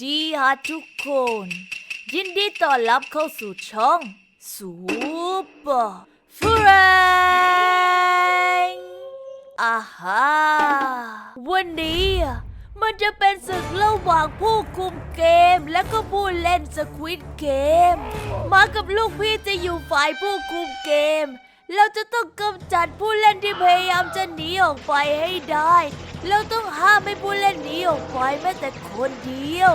ดีฮะทุกคน ยินดีต้อนรับเข้าสู่ช่องซูเปอร์ฟรนอาฮาวันนี้มันจะเป็นศึกระหว่างผู้คุมเกมและก็ผู้เล่นสควิตเกม มากับลูกพี่จะอยู่ฝ่ายผู้คุมเกม เราจะต้องกำจัดผู้เล่นที่พยายามจะหนีออกไปให้ได้ เราต้องห้ามให้ผู้เล่นนี้ออกไปแม้แต่คนเดียว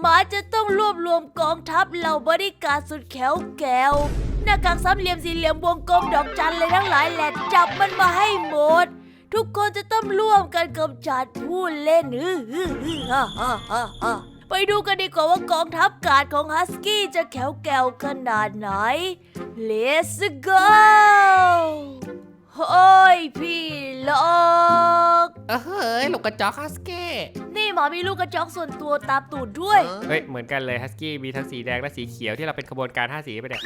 หมาจะต้องรวบรวมกองทัพเหล่าบริการสุดแข็วแกวหน้ากากสามเหลี่ยมสี่เหลี่ยมวงกลมดอกจันเลยทั้งหลายแหละจับมันมาให้หมด ทุกคนจะต้องร่วมกันกำจัดผู้เล่นอื้ออื้ออื้อฮ่าฮ่าฮ่าไปดูกันดีกว่าว่ากองทัพการ์ดของฮัสกี้จะแข็วแกวขนาดไหน Let's go โอ้ยพี่ล็อกเออเฮ้ยลูกกระจอกฮัสกี้นี่หมามีลูกกระจอกส่วนตัวตามตูดด้วย เฮ้ย เหมือนกันเลยฮัสกี้มีทั้งสีแดงและสีเขียวที่เราเป็นขบวนการห้าสีไปเนี่ย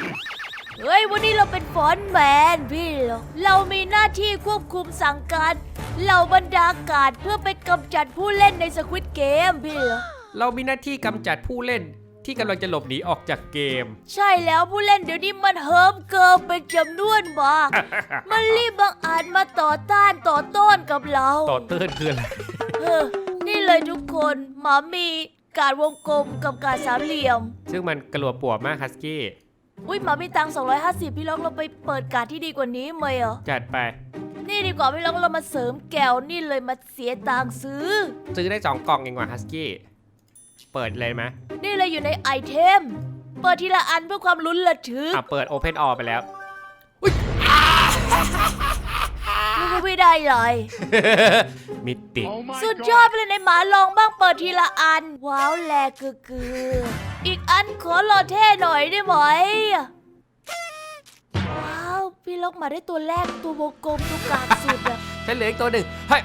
เฮ้ย วันนี้เราเป็นฟอนต์แมนพี่เหรอเรามีหน้าที่ควบคุมสั่งการเหล่าบรรดากาศเพื่อไปกำจัดผู้เล่นในสควิตเกมพี่เหรอเรามีหน้าที่กำจัดผู้เล่น ที่กำลังจะหลบหนีออกจากเกม ใช่แล้วผู้เล่นเดี๋ยวนี้มันเฮิมเกิมเป็นจำนวนมากมันรีบบังอาจมาต่อต้านต่อต้านกับเรา ต่อเตื้นคืออะไร เออนี่เลยทุกคนหมามีการวงกลมกับการสามเหลี่ยม ซึ่งมันกระหลวปวบมากฮัสกี้ อุ้ยหมามีตังค์250 พี่ล็อกเราไปเปิดการดที่ดีกว่านี้ไหมเหรอจัดไป นี่ดีกว่าพี่ล็อกเรามาเสริมแก้วนี่เลยมาเสียตังค์ซื้อ ซื้อได้สองกล่องเองว่ะฮัสกี้ เปิดเลยไหมนี่เลยอยู่ในไอเทม เปิดทีละอันเพื่อความลุ้นระทึกอะเปิดโอเพนออไปแล้วไม่ไม่ได้เลย มิติ สุดยอดไปเลยในหมาลองบ้างเปิดทีละอัน ว้าวแลกคือคืออีกอันขอหล่อเท่หน่อยได้ไหมว้าว พี่ล็อกมาได้ตัวแรกตัววงกลมตัวกลางสุดอะฉันเหลืออีกตัวหนึ่งเฮ้ย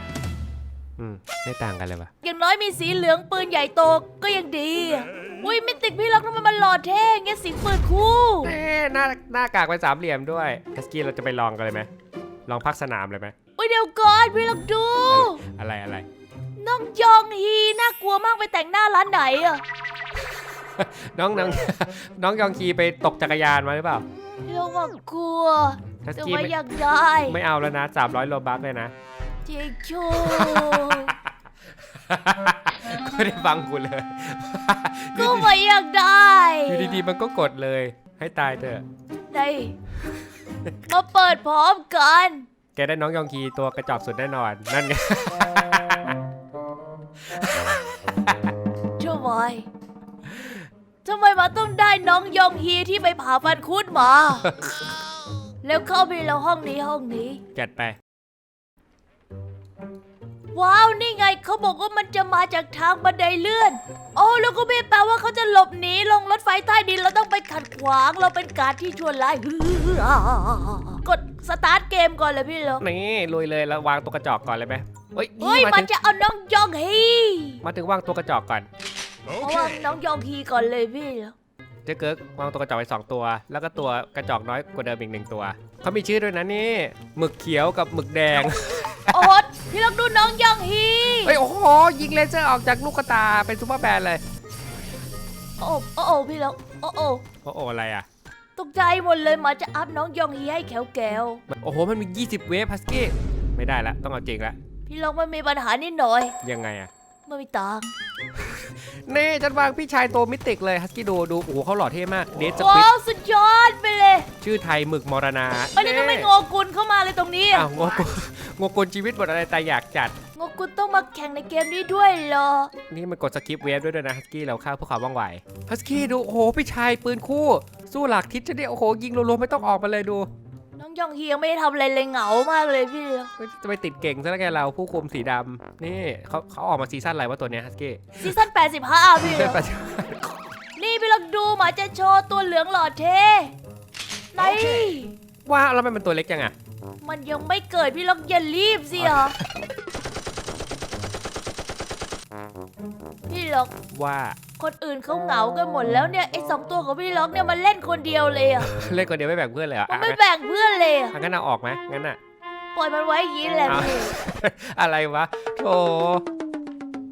อืมไม่ต่างกันเลยว่ะอย่างน้อยมีสีเหลืองปืนใหญ่โตก็ยังดีอะอุ้ยมิติกพี่ล็อกทำไมมันหล่อเท่เงี้ยสีปืนคู่ เอ๊ะหน้าหน้ากากเป็นสามเหลี่ยมด้วยฮัสกี้เราจะไปลองกันเลยไหมลองพักสนามเลยไหมอุ้ยเดี๋ยวก่อนพี่ล็อกดู อะไรอะไร น้องยองฮีน่ากลัวมากไปแต่งหน้าร้านไหนอะน้องน้อง น้องยองคีไปตกจักรยานมาหรือเปล่าพี่ล็อกว่ากลัวฮัสแต่กี้ว่าไม่อยากได้ ไม่เอาแล้วนะ300โลบัคเลยนะ เจโชไม่ได้ฟังกูเลย ก็ไม่อยากได้อยู่ดีๆมันก็กดเลย ให้ตายเถอะได้มาเปิดพร้อมกัน แกได้น้องยองคีตัวกระจอกสุดแน่นอน นั่นไงทำไมทำไมมาต้องได้น้องยองฮีที่ไปผ่าฟันคุดมา แล้วเข้าไปแล้วห้องนี้ห้องนี้ จัดไป ว้าวนี่ไงเขาบอกว่ามันจะมาจากทางบันไดเลื่อน โอ้แล้วก็ไม่แปลว่าเขาจะหลบหนีลงรถไฟใต้ดินเราต้องไปขัดขวางเราเป็นการที่ชั่วร้ายกดสตาร์ทเกมก่อนเลยพี่เหรอนี่ลุยเลยแล้ววางตัวกระจอกก่อนเลยไหมเฮ้ยเฮ้ยมามัถึนงจะเอาน้องยองฮีมาถึงวางตัวกระจอกก่อนเพราะว่าน้องยองฮีก่อนเลยพี่เหรอเจ๊เกิร์กวางตัวกระจอกไปสองตัว แล้วก็ตัวกระจอกน้อยกว่าเดิมอีกหนึ่งตัวเขามีชื่อด้วยนะนี่หมึกเขียวกับหมึกแดง โอ๊ตพี่ลองดูน้องยองฮีเฮ้ยโอ้โหยิงเลเซอร์ออกจากลูกกระตาเป็นซูเปอร์แมนเลย โอ้โอ้โอ้พี่ลองโอ้โอ้โอ้โหอะไรอะ ตกใจหมดเลยหมาจะอัพน้องยองฮีให้แขวแก้วโอ้โหมันมี 20 เวฟพัสกี้ไม่ได้ละต้องเอาจริงละพี่ลองมันมีปัญหานิดหน่อยยังไงอะไม่มีตังค์นี่ฉันวางพี่ชายตัวมิติกเลยฮัสกี้ดูดูโอ้โหเขาหล่อเท่มากเดสสควิว้าดวสุดยอดไปเลย ชื่อไทยหมึกมรณาเอ้ยนี่ต้องไม่งอกุลเข้ามาเลยตรงนี้อ้าวงอ กุลงอกุลชีวิตบทอะไรแต่อยากจัดงอกุลต้องมาแข่งในเกมนี้ด้วยเหรอ นี่มันกดสกิปเวฟด้วยด้วยนะฮัสกี้เราฆ่าพวกเขาว่องไวฮัสกี้ดูโอ้โหพี่ชายปืนคู่ สู้หลักทิศจะได้โอ้โหยิงรัวๆไม่ต้องออกมาเลยดูน้องยองฮียังไม่ได้ทำอะไรเลยเหงามากเลยพี่ลองเฮ้ยจะไปติดเก่งซะแล้วไงเราผู้คุมสีดำนี่เขาเขาออกมาซีซั่นอะไรวะตัวเนี้ยฮัสกี้ซีซั่น85 พี่ลองนี่พี่ลองดูหมาจะโชว์ตัวเหลืองหล่อเท่ไหนว้าวแล้วทำไมมันตัวเล็กจังอะ มันยังไม่เกิดพี่ล็อกอย่ารีบสิเหรอพี่ล็อกว่าคนอื่นเขาเหงากันหมดแล้วเนี่ยไอ้สองตัวของพี่ล็อกเนี่ยมันเล่นคนเดียวเลยอะเล่นคนเดียวไม่แบ่งเพื่อนเลยเหรอมันอะไม่แบ่งเพื่อนเลยอะอะงั้นเอาออกไหมงั้นอะปล่อยมันไว้อย่างนี้แหละเอาพี่อะไรวะโธ่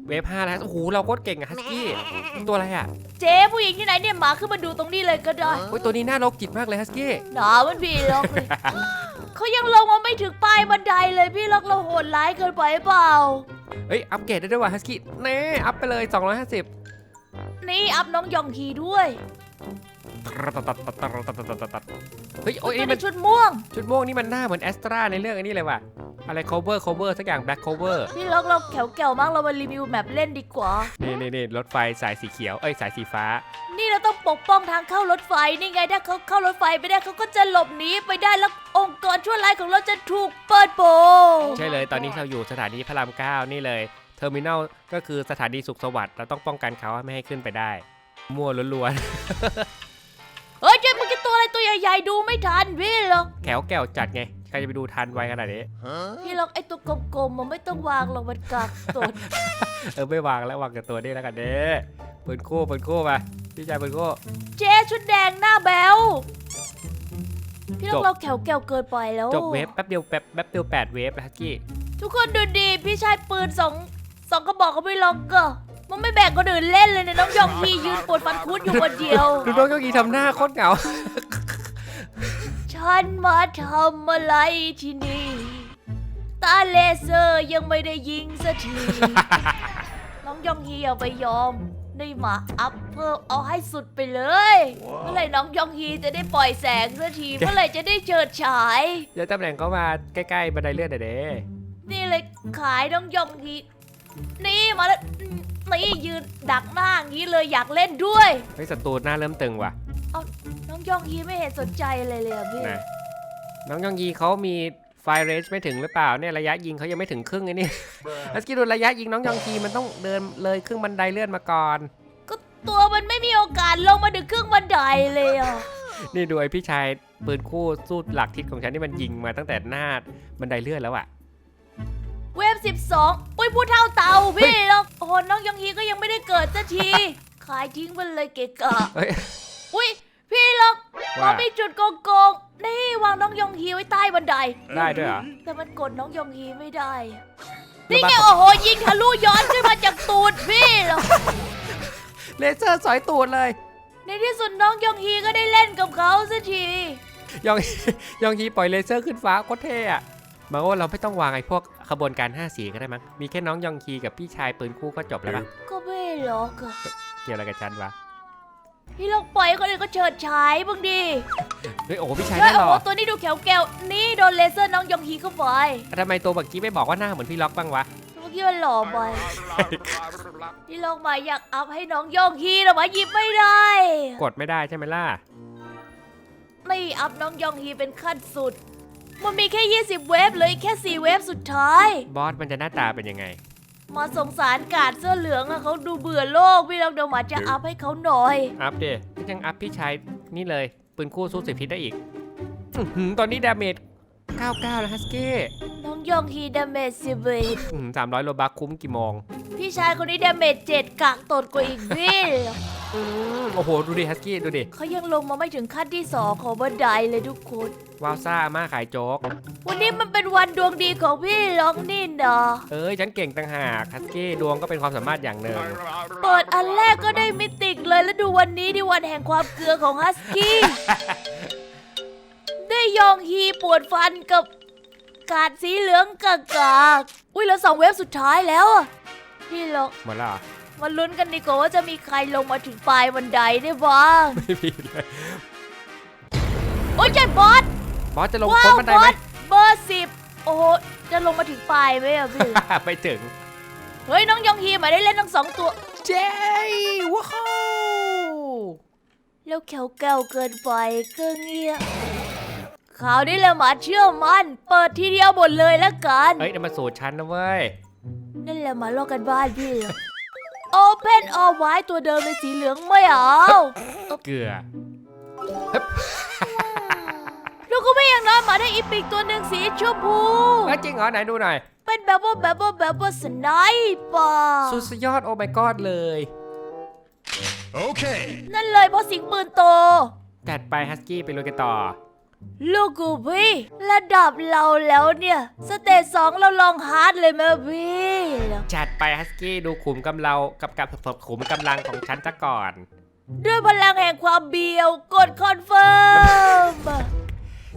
เวเวฟห้าแล้วโอ้โหเราโคตรเก่งอะฮัสกี้ตัวอะไรอะเจ๊ผู้หญิงที่ไหนเนี่ยหมาขึ้นมาดูตรงนี้เลยก็ได้โอ้ยตัวนี้น่าโรคจิตมากเลยฮัสกี้หนามันพี่ล็อกเลย เขายังลงมาไม่ถึงปลายบันไดเลยพี่ล็อกเราโหดร้ายเกินไปเปล่า เฮ้ย อัปเกรดได้ด้วยว่ะฮัสกี้แน่อัพไปเลย 250นี่อัพน้องยองฮีด้วยเฮ้ยโอ้ยตัวนี่มันี้นชุดม่วง ชุดม่วงนี่มันหน้าเหมือนแอสตราในเรื่องอันนี้เลยว่ะ อะไร cover cover สักอย่าง black cover พี่ล็อกเราแขวแก่วมากเรามารีวิวแมปเล่นดีกว่า นี่นี่นี่รถไฟสายสีเขียว เอ้ยสายสีฟ้า นี่เราต้องปกป้องทางเข้ารถไฟนี่ไงถ้าเขาเข้ารถไฟไม่ได้เขาก็จะหลบหนีไปได้แล้วองค์กรชั่วร้ายของเราจะถูกเปิดโปงใช่เลยตอนนี้เราอยู่สถานีพระรามเก้านี่เลยเทอร์มินอลก็คือสถานีสุขสวัสดิ์เราต้องป้องกันเขาไม่ให้ขึ้นไปได้ มั่วล้วนเฮ้ยเจ๊เมื่อกี้ตัวอะไรตัวใหญ่ๆดูไม่ทันพี่ล็อกๆแขวแก้วจัดไง ใครจะไปดูทันไวขนาดนี้ พี่ล็อกไอ้ตัวกลมๆมันไม่ต้องวางหรอกมันกักตดเออไม่วางแล้ววางกับตัวนี้แล้วกันเด้ปืนคู่ปืนคู่มาพี่ชายปืนคู่เจ๊ชุดแดงหน้าแบวพี่ล็อจกบเราแขวแก่วเกินไปแล้วจบเวฟแป๊บเดียวแป๊บแป๊บเดียวแปดเวฟแล้วฮัสกี้ทุกคนดูดีพี่ชายปืนสองสองกระบอกเขาไม่ล็อกก็มันไม่แบ่งคนอื่นเล่นเลยเนี่ยน้องยองฮียืนปวดฟันคุดอยู่คนเดียวดูน้องโยกีทำหน้าโคตรเหงา ฉันมาทำอะไรที่นี่ ตาเลเซอร์ยังไม่ได้ยิงสักที น้องยองฮีอย่าไปยอม ได้มาอัพเพิ่มเอาให้สุดไปเลย เมื่อไหร่น้องยองฮีจะได้ปล่อยแสงสักที เมื่อไหร่จะได้เฉิดฉาย เดี๋ยวตำแหน่งเขามาใกล้ๆบันไดเลื่อนหน่อยเด้นี่เลยขายน้องยองฮีนี่มาแล้วอืมนี่ยืนดักหน้าอย่างนี้เลยอยากเล่นด้วย เฮ้ยศัตรูหน้าเริ่มตึงว่ะน้อง ยองฮีไม่เห็นสนใจเลยเลยอะพี่นะน้องยองยีเขามีไฟเรนจ์ไม่ถึงหรือเปล่าเนี่ยระยะยิงเขายังไม่ถึงครึ่งไอ้นี่ฮัสกี้ดูระยะยิงน้องยองยีมันต้องเดินเลยครึ่งบันไดเลื่อนมาก่อน ก็ตัวมันไม่มีโอกาสลงมาถึงครึ่งบันไดเลยอะนี่ดูไอพี่ชายปืนคู่สู้หลักทิศของฉันนี่มันยิงมาตั้งแต่หน้าบันไดเลื่อนแล้วอะ เวฟ12อุ้ยผู้เท่าเต่าพี่แล้วโอ้โหน้องยองฮีก็ยังไม่ได้เกิดสักที ขายทิ้งมันเลยเกะกะเฮ้ย อุ้ยพี่ล็อก ว่า เรามีจุดโกงโกงๆนี่วางน้องยองฮีไว้ใต้บันได ได้ด้วยเหรอ แต่มันกดน้องยองฮีไม่ได้อะระนี่บายไงโอ้โหยิงทะลุย้อนขึ้นมาจากตูดพี่เหรอ เลเซอร์สอยตูดเลย ในที่สุดน้องยองฮีก็ได้เล่นกับเขาสักที ยอง ยองฮีปล่อยเลเซอร์ขึ้นฟ้าโคตรเท่อะมาว่าเราไม่ต้องวางไอ้พวกขบวนการ5สีก็ได้มั้ง มีแค่น้องยองฮีกับพี่ชายปืนคู่ก็จบแล้วปะก็ไม่ล็อกอะเกี่ยวอะไรกับฉันวะ พี่ล็อกปล่อยให้คนอื่นก็เฉิดฉายบ้างดิเฮ้ยโอ้โหพี่ชายเฮ้ยน่าหโอ้ล่อโหตัวนี้ดูแขวแก้วนี่โดนเลเซอร์น้องยองฮีเข้าไปทำไมตัวเมื่อกี้ไม่บอกว่าหน้าเหมือนพี่ล็อกบ้างวะ เมื่อกี้มันหล่อไปพี่ล็อกมาอยากอัพให้น้องยองฮีแต่ว่าหยิบไม่ได้ กดไม่ได้ใช่ไหมล่ะนี่อัพน้องยองฮีเป็นขั้นสุด มันมีแค่ 20 เวฟเหลยแค่ 4 เวฟสุดท้าย บอสมันจะหน้าตาเป็นยังไง มาสงสารกาดเสื้อเหลืองอะเขาดูเบื่อโลกพี่ล็อกเดี๋ยวมาจะอัพให้เขาหน่อย อัพเดก็ยังอัพพี่ชายนี่เลย ปืนคู่สู้สิบพิษได้อีกอื้อหือตอนนี้ดาเมจ99 แล้วฮัสกี้น้องยองฮีดาเมจสิบเวทสามร้อยโลบักคุ้มกี่โมงพี่ชายคนนี้ดาเมจเจ็ดกากตดกว่าอีกพี่อืม โอ้โห ดูดิฮัสกี้ดูดิเขายังลงมาไม่ถึงขั้นที่สองของบันไดเลยทุกคนวาวซ่าอามาขายโจ๊ก วันนี้มันเป็นวันดวงดีของพี่ล็อกนี่นะเอ้ยฉันเก่งต่างหากฮัสกี้ดวงก็เป็นความสามารถอย่างหนึ่งเปิดอันแรกก็ได้มิติกเลยแล้วดูวันนี้ที่วันแห่งความเกลือของฮัสกี้ได้ยองฮีปวดฟันกับกาดสีเหลืองกากากอุ้ยเหลือสองเว็บสุดท้ายแล้วอะพี่ล็อกหมดแล้วเหรอ มาลุ้นกันดีกว่าว่าจะมีใครลงมาถึงปลายบันไดได้บ้างไม่มีเลยโอ้ยใช่บอสบอสจะลงว้าพ้นวบันไดบอไหมสเบอร์สิบโอ้โหจะลงมาถึงปลายไหมอะพี่ไปถึงเฮ้ยน้องยองฮีมาได้เล่นทั้งสองตัวเจ้ว้าวแล้วแขวแก้วเกินไปก็เงียบข่าวนี้แหละหมาเชื่อมัน เปิดทีเดียวหมดเลยละกันเฮ้ยนั่นมาสูตรฉันนะเว้ยนั่นแหละหมาลอกกันบ้านพี่ เหรอ Open all white ตัวเดิมในสีเหลืองไม่เอาเกลือแล้วก็ไม่อย่างน้อยหมาได้อีปิกตัวหนึ่งสีชมพูเอ้ยจริงเหรอไหนดูหน่อย เป็นแบบว่าแบบว่าแบบว่าสไนเปอร์สุดยอดโอ้ my god เลย Okay. นั่นเลยเพราะสิงปืนโต จัดไปฮัสกี้ไปลุยกันต่อ ลูกกูพี่ ระดับเราแล้วเนี่ย สเตจสองเราลองฮาร์ดเลยไหมพี่จัดไปฮัสกี้ดูขุมกำเรากับกับขุมกำลังของฉันซะก่อน ด้วยพลังแห่งความเบียวกดคอนเฟิร์ม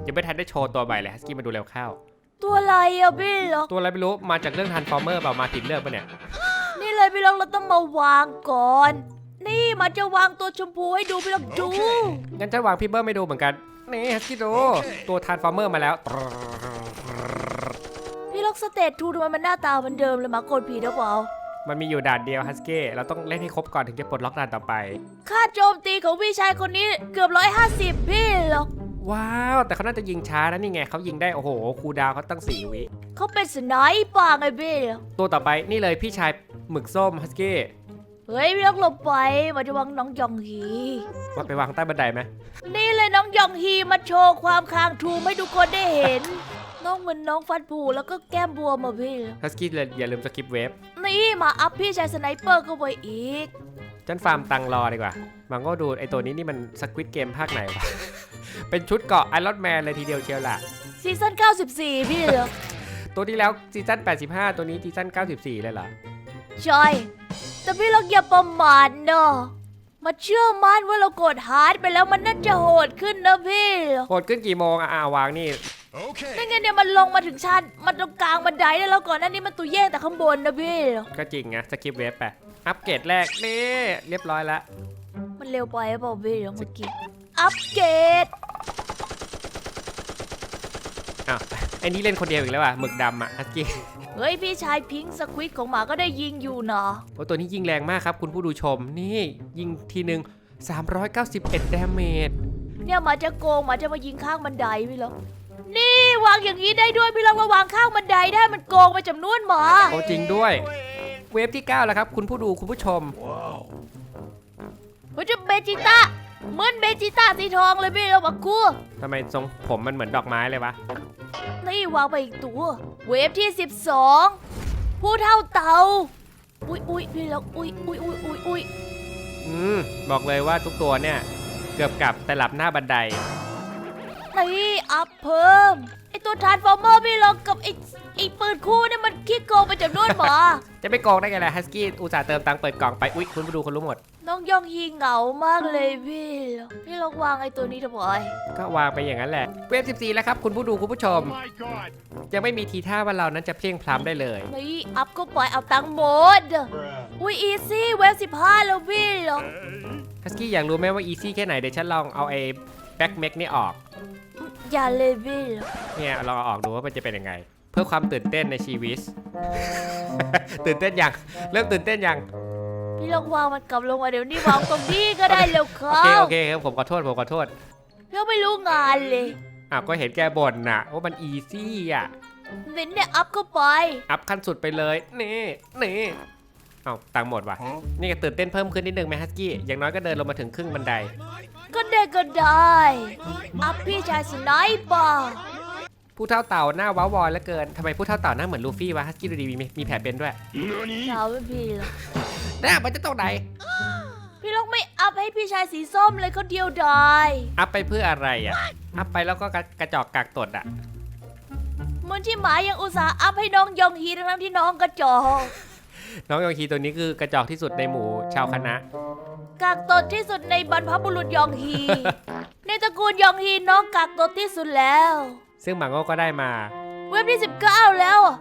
ยังไม่ทันได้โชว์ตัวใหม่เลยฮัสกี้มาดูเร็วเข้า ตัวอะไรอะพี่ล็อกตัวอะไรไม่รู้มาจากเรื่องทันฟอร์เมอร์เปล่ามาผิดเรื่องปะเนี่ย นี่เลยพี่ล็อกเราต้องมาวางก่อน นี่มันจะวางตัวชมพูให้ดูพี่ล็อกดูงั้นฉันวางพี่เบิร์ไม่ดูเหมือนกัน นี่ฮัสกี้ดูตัวทันฟอร์เมอร์มาแล้ว พี่ล็อกสเตจทูทำไมมันหน้าตาเหมือนเดิมเลยมากดผิดหรือเปล่ามันมีอยู่ด่านเดียวฮัสกี้เราต้องเล่นให้ครบก่อนถึงจะปลดล็อกด่านต่อไป ค่าโจมตีของพี่ชายคนนี้เกือบร้อยห้าสิบพี่ล็อก ว้าว แต่เขาน่าจะยิงช้านะนี่ไงเขายิงได้โอ้โหคูลดาวน์เขาตั้งสี่วิเขาเป็นสไนเปอร์ไงพี่ล็อกตัวต่อไปนี่เลยพี่ชายหมึกส้มฮัสกี้ เฮ้ยพี่ล็อกหลบไปมาจะวางน้องยองฮี ว่าไปวางใต้บันไดไหมนี่เลยน้องยองฮีมาโชว์ความคางทูมให้ทุกคนได้เห็น น้องเหมือนน้องฟันผุแล้วก็แก้มบวมอะพี่ฮัสกี้เลยอย่าลืมสกิปเวฟนี่มาอัพพี่ชายสไนเปอร์เข้าไปอีก ฉันฟาร์มตังรอดีกว่า มังก็ดูไอตัวนี้นี่มันสควิตเกมภาคไหนวะ เป็นชุดเกาะไอรอนแมนเลยทีเดียวเชียวล่ะ ซีซั่น94 พี่เหรอตัวที่แล้วซีซั่น85 ตัวนี้ซีซั่น94 เลยเหรอ ใช่แต่พี่ล็อกอย่าประมาทเนอะมาเชื่อมั่นว่าเรากดฮาร์ดไปแล้วมันน่าจะโหดขึ้นนะพี่โหดขึ้นกี่โมงอะอ่าวางนี่นั่นไงเนี่ยมันลงมาถึงชั้น มันตรงกลางบันไดได้แล้วก่อนหน้านี้มันตัวแย่งแต่ข้างบนนะพี่ ก็จริงไงสกิปเวฟไปอัปเกรดแรกนี่เรียบร้อยแล้ว มันเร็วไปหรือเปล่าพี่เมื่อกี้อัปเกรดอ้าวไอ้นี่เล่นคนเดียวอีกแล้วอะหมึกดำอะฮัสกี้เฮ้ยพี่ชายพิงค์สควิตของหมาก็ได้ยิงอยู่นะโอ้ตัวนี้ยิงแรงมากครับ คุณผู้ดูชมนี่ยิงทีหนึ่ง391ดาเมจเนี่ยหมาจะโกงหมาจะมายิงข้างบันไดพี่ล็อกนี่วางอย่างนี้ได้ด้วยพี่ล็อกมาวางข้างบันไดได้มันโกงไปจำนวนหมาโอ้จริงด้วย เวฟที่9แล้วครับ คุณผู้ดูคุณผู้ชมเฮ้ยจะเบจิต้า เหมือนเบจิต้าสีทองเลยพี่ล็อกบักกูทำไมทรงผมมันเหมือนดอกไม้เลยวะ นี่วางไปอีกตัว เวฟที่ 12 ผู้เท่าเต่าอุ้ยอุ้ยพี่ล็อกอุ้ยอุ้ยอุ้ยอุ้ยอุ้ยอืม บอกเลยว่าทุกตัวเนี่ย เกือบกลับแต่หลับหน้าบันได นี่อัพเพิ่มไอ ตัวทรานส์ฟอร์เมอร์พี่ล็อกกับไอไอปืนคู่เนี่ยมันขี้โกงไปจำนวนหมาจะไม่โกงได้ไงล่ะฮัสกี้อุตส่าห์เติมตังค์เปิดกล่องไป อุ๊ย คุณผู้ดูคนรู้หมด น้องยองฮีเหงามากเลยพี่ล็อกพี่ล็อกวางไอตัวนี้ทำไมก็วางไปอย่างนั้นแหละ เวฟ14 แล้วครับคุณผู้ดูคุณผู้ชม my god! ยังไม่มีทีท่าว่าเรานั้นจะเพลียงพล้ำได้เลย นี่อัพก็ปล่อยเอาตังค์หมด Bruh. อุ้ยอีซี่เวฟสิบห้าแล้วพี่ล็อกฮัสกี้อยากรู้ไหมว่าอีซี่แค่ไหนเดี๋ยวฉันลองเอาไอ้แบ็กเมกนี่ออก อย่าเลยพี่ล็อกเนี่ยลองเอาออกดูว่ามันจะเป็นยังไง เพื่อความตื่นเต้นในชีวิต ตื่นเต้นยังเริ่มตื่นเต้นยังพี่ล็อกวางมันกลับลงมาเดี๋ยวนี้วางตรงนี้ก็ได้เร็วโอเข้าเคโอเคครับผมขอโทษผมขอโทษพี่ล็อกไม่รู้งานเลยอ้าวก็เห็นแกบ่นน่ะว่ามันอีซี่อะเน้นเนี่ยอัพเข้าไป อัพขั้นสุดไปเลยนี่นี่เอาตังค์หมดว่ะนี่ก็ตื่นเต้นเพิ่มขึ้นนิดนึงไหมฮัสกี้อย่างน้อยก็เดินลงมาถึงครึ่งบันได ก็ได้ก็ได้อัพพี่ชายสไนเปอร์ผู้เท่าเต่าหน้าว้าววอยเหลือเกินทำไมผู้เท่าเต่าหน้าเหมือนลูฟี่วะฮัสกี้ดูดีมีมีแผลเป็นด้วย Nani? เราไม่พี่หรอกหน้ามันจะตรงไหนพี่ล็อกไม่อัพให้พี่ชายสีส้มเลยเขาเดียวดายอัพไปเพื่ออะไรอะอัพไปแล้วก็กระกระจอกกากตดอะเหมือนที่หมายังอุตส่าห์อัพให้น้องยองฮีทั้งๆที่น้องกระจอก น้องยองคีตัวนี้คือกระจอกที่สุดในหมู่ชาวคณะ กากตดที่สุดในบรรพบุรุษยองฮี ในตระกูลยองฮีน้องกากตดที่สุดแล้ว ซึ่งหมาโง่ก็ได้มา เว็บที่ 19 แล้วอะ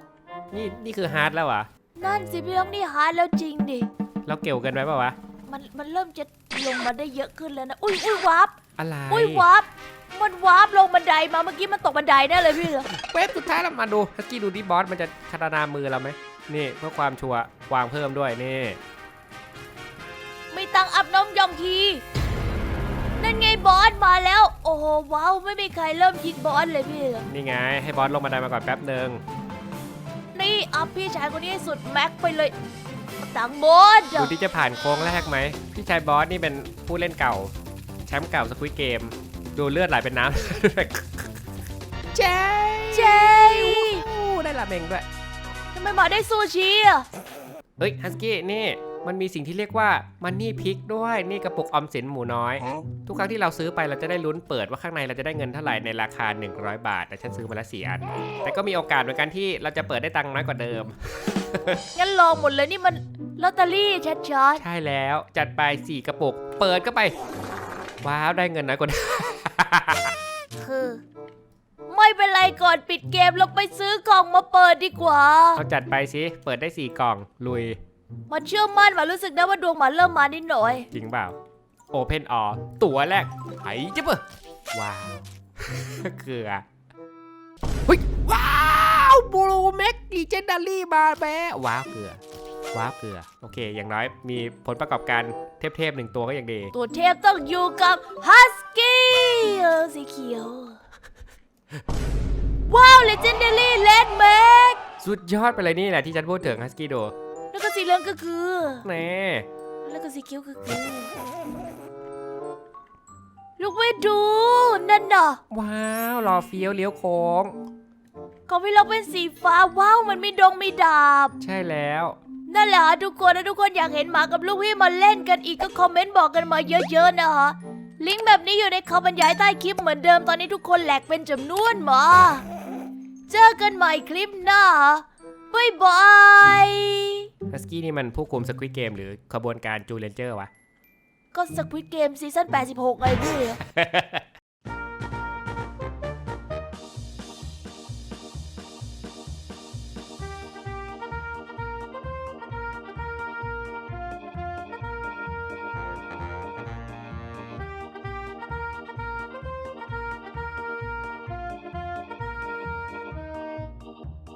นี่นี่คือฮาร์ดแล้วเหรอะนั่นสิพี่ล็อกนี่ฮาร์ดแล้วจริงดิ เราเกี่ยวกันไว้ป่าวะ มันมันเริ่มจะลงมาได้เยอะขึ้นแล้วนะ อุ้ยอุ้ยวับอะไรอุ้ยวับมันวับลงบันไดมาเมื่อกี้มันตกบันไดแน่เลยพี่เหรอเว็บสุดท้ายแล้วมาดูฮัสกี้ดูดิบอสมันจะคาตานามือเราไหม นี่เพื่อความชัวร์วางเพิ่มด้วยนี่มีตังค์อัพน้องยองฮีนั่นไงบอสมาแล้ว โอ้โหว้าวไม่มีใครเริ่มยิงบอสเลยพี่เหรอนี่ไง ให้บอสลงมาได้มาก่อนแป๊บหนึ่งนี่อัพพี่ชายคนนี้ให้สุดแม็กไปเลยเอาตังค์หมดดูที่จะผ่านโค้งแรกไหมพี่ชายบอสนี่เป็นผู้เล่นเก่า แชมป์เก่าสควิตเกม ดูเลือดไหลเป็นน้ำเจ๊เจได้ละเมงด้วย ทำไมหมาได้ซูชิอะเฮ้ยฮัสกี้นี่มันมีสิ่งที่เรียกว่ามันนี่พิกด้วยนี่กระปุกออมสินหมูน้อย ทุกครั้งที่เราซื้อไปเราจะได้ลุ้นเปิดว่าข้างในเราจะได้เงินเท่าไหร่ในราคา 100 บาทแต่ฉันซื้อมาแล้วสี่อัน แต่ก็มีโอกาสเหมือนกันที่เราจะเปิดได้ตังค์น้อยกว่าเดิม งั้นลองหมดเลยนี่มันลอตเตอรี่ชัดใช่แล้วจัดไป4กระปุก เปิดก็ไปว้าวได้เงินน้อยกว่าเดิม ๆคือไม่เป็นไร ก่อนปิดเกมเราไปซื้อกล่องมาเปิดดีกว่า เอาจัดไปสิ เปิดได้4กล่องลุย มันเชื่อมั่นว่ารู้สึกได้ว่าดวงหมาเริ่มมานิดหน่อย จริงเปล่าโอเพนออตัวแรกไอ้เจ๊บะว้าวเกลือเฮ้ยว้าวบูโรแม็กดีเจนดารี่มาแม่ว้าวเกลือว้าวเกลือ โอเค อย่างน้อยมีผลประกอบการเทพๆหนึ่งตัวก็ยังดี ตัวเทพต้องอยู่กับฮัสกี้สีเขียว ว้าวเลเจนเดอรี่เลดแม็กสุดยอดไปเลยนี่แหละที่ฉันพูดถึงฮัสกี้โดแล้วก็สีเหลืองก็คือ แน่แล้วก็สีเขียวก็คือลูกไม่ดูนั่นน่ะว้าวรอเฟี้ยวเลี้ยวโค้งของพี่เราเป็นสีฟ้าว้าวมันมีดงมีดาบ ใช่แล้วนั่นแหละฮะทุกคนนะทุกคนอยากเห็นหมากับลูกพี่มาเล่นกันอีกก็คอมเมนต์บอกกันมาเยอะๆนะฮะลิงก์แบบนี้อยู่ในคำบรรยายใต้คลิปเหมือนเดิมตอนนี้ทุกคนแหลกเป็นจำนวนมา เจอกันใหม่คลิปหน้าบ๊ายบายฮัสกี้นี่มันผู้คุมสควิตเกมหรือขบวนการจูเลนเจอร์วะ ก็สควิตเกมซีซั่น86ไงพี่